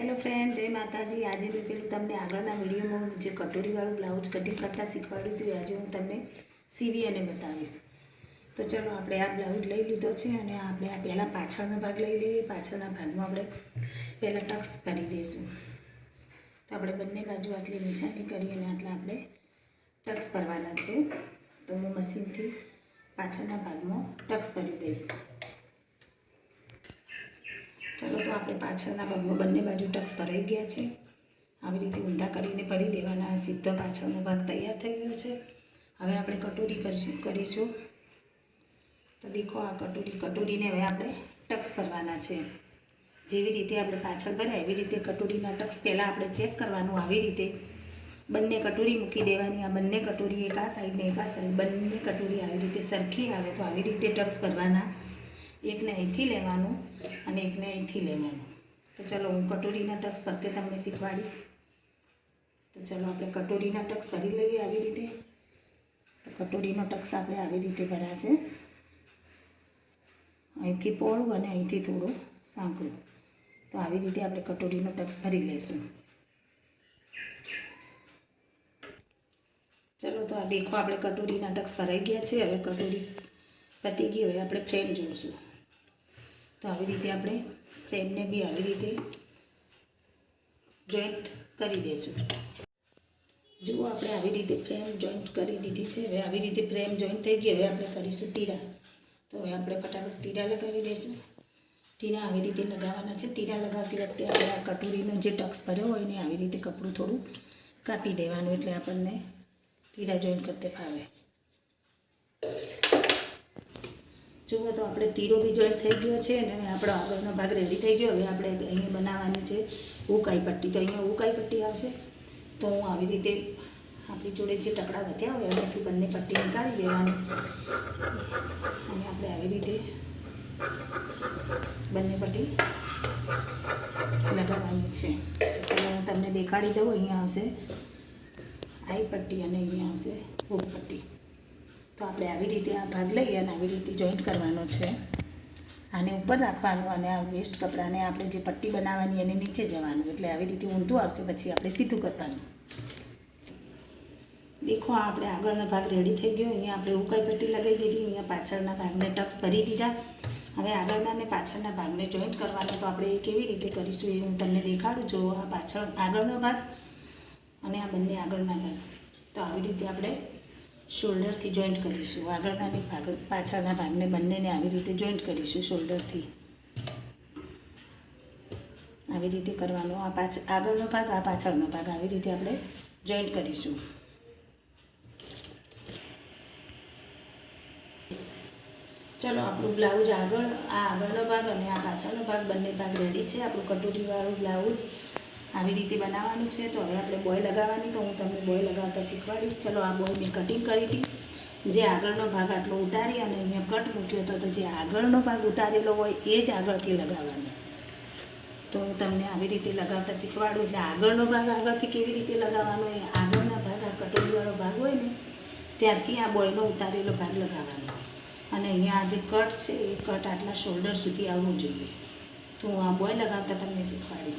Hello friend જય માતાજી. આજે મેં પેલું તમને આગળના વિડીયોમાં જે કટોરીવાળું બ્લાઉઝ કટિંગ કરતાં શીખવાડ્યું હતું આજે હું તમને સીવી અને બતાવીશ. તો ચલો આપણે આ બ્લાઉઝ લઈ લીધો છે અને આપણે આ પહેલાં પાછળનો ભાગ લઈ લઈએ. પાછળના ભાગમાં આપણે પહેલાં ટક્સ કરી દઈશું. તો આપણે બંને બાજુ આટલી નિશાની કરી અને આટલા આપણે ટક્સ કરવાના છે. તો હું મશીનથી પાછળના ભાગમાં ટક્સ કરી દઈશ. ચલો તો આપણે પાછળના ભાગમાં બંને બાજુ ટક્સ ભરાઈ ગયા છે. આવી રીતે ઊંધા કરીને ભરી દેવાના સીધો પાછળનો ભાગ તૈયાર થઈ ગયો છે. હવે આપણે કટોરી કરીશું કરીશું. તો દેખો આ કટોરી, કટોરીને હવે આપણે ટક્સ ભરવાના છે. જેવી રીતે આપણે પાછળ ભર્યા, એવી રીતે કટોરીના ટક્સ પહેલાં આપણે ચેક કરવાનું, આવી રીતે બંને કટોરી મૂકી દેવાની. આ બંને કટોરી એક આ સાઈડને એક આ સાઈડ બંને કટોરી આવી રીતે સરખી આવે તો આવી રીતે ટક્સ ભરવાના એકને અહીંથી લેવાનું અને એકને અહીંથી લેવાનું. તો ચલો હું કટોરીના ટક્સ ફરતે તમને શીખવાડીશ. તો ચલો આપણે કટોરીના ટક્સ ભરી લઈએ આવી રીતે. તો કટોરીનો ટક્સ આપણે આવી રીતે ભરાશે. અહીંથી પહોળું અને અહીંથી થોડું સાંકળું. તો આવી રીતે આપણે કટોરીનો ટક્સ ભરી લઈશું. ચલો તો આ દેખો આપણે કટોરીના ટક્સ ભરાઈ ગયા છે. હવે કટોરી પતી ગઈ. હવે આપણે ફ્રેમ જોઈશું તો આવી રીતે આપણે ફ્રેમને બી આવી રીતે જોઈન્ટ કરી દઈશું જુઓ આપણે આવી રીતે ફ્રેમ જોઈન્ટ કરી દીધી છે. હવે આવી રીતે ફ્રેમ જોઈન્ટ થઈ ગઈ. હવે આપણે કરીશું તીરા તો હવે આપણે ફટાફટ તીરા લગાવી દઈશું તીરા આવી રીતે લગાવવાના છે. તીરા લગાવતી વખતે આપણે આ કટોરીનો જે ટક્સ ભર્યો હોય ને આવી રીતે કપડું થોડું કાપી દેવાનું એટલે આપણને તીરા જોઈન્ટ કરતે ફાવે. જુઓ તો આપણે તીરો બી જોઈન્ટ થઈ ગયો છે અને હવે આપણો આગળનો ભાગ રેડી થઈ ગયો. હવે આપણે અહીંયા બનાવવાની છે ઉકાઈ પટ્ટી. તો અહીંયા ઉકાઈ પટ્ટી આવશે. તો હું આવી રીતે આપણી જોડે જે ટકડા વધ્યા હોય એમાંથી બંને પટ્ટી નીકાળી દેવાની અને આપણે આવી રીતે બંને પટ્ટી લગાવવાની છે. ચાલો તમને દેખાડી દઉં. અહીંયા આવશે આઈ પટ્ટી અને અહીંયા આવશે ભૂખ પટ્ટી. તો આપણે આવી રીતે આ ભાગ લઈએ અને આવી રીતે જોઈન્ટ કરવાનો છે. આને ઉપર રાખવાનું અને આ વેસ્ટ કપડાને આપણે જે પટ્ટી બનાવવાની એને નીચે જવાનું. એટલે આવી રીતે ઊંધું આવશે, પછી આપણે સીધું કરવાનું. દેખો આપણે આગળનો ભાગ રેડી થઈ ગયો. અહીંયા આપણે ઉકાઈ પટ્ટી લગાવી દીધી. અહીંયા પાછળના ભાગને ટક્સ ભરી દીધા. હવે આગળના અને પાછળના ભાગને જોઈન્ટ કરવાનો. તો આપણે કેવી રીતે કરીશું એ હું તમને દેખાડું. છું આ પાછળ આગળનો ભાગ અને આ બંને આગળના ભાગ. તો આવી રીતે આપણે શોલ્ડરથી જોઈન્ટ કરીશું. આગળના ભાગ પાછળના ભાગને બંનેને આવી રીતે જોઈન્ટ કરીશું શોલ્ડરથી. આવી રીતે કરવાનો આ પાછ, આગળનો ભાગ, આ પાછળનો ભાગ આવી રીતે આપણે જોઈન્ટ કરીશું. ચલો, આપણું બ્લાઉઝ આગળ, આ આગળનો ભાગ અને આ પાછળનો ભાગ બંને ભાગ રેડી છે. આપણું કટોરીવાળું બ્લાઉઝ આવી રીતે બનાવવાનું છે. તો હવે આપણે બોય લગાવવાની, તો હું તમને બોય લગાવતા શીખવાડીશ. ચલો, આ બોય મેં કટિંગ કરી હતી. જે આગળનો ભાગ આટલો ઉતારી અને અહીંયા કટ મૂક્યો હતો, તો જે આગળનો ભાગ ઉતારેલો હોય, એ જ આગળથી લગાવવાનો. તો હું તમને આવી રીતે લગાવતા શીખવાડું. એટલે આગળનો ભાગ આગળથી કેવી રીતે લગાવવાનો એ આગળના ભાગ, આ કટોરીવાળો ભાગ હોય ને, ત્યાંથી આ બોયનો ઉતારેલો ભાગ લગાવવાનો. અને અહીંયા આ જે કટ છે, એ કટ આટલા શોલ્ડર સુધી આવવું જોઈએ. તો હું આ બોય લગાવતા તમને શીખવાડીશ.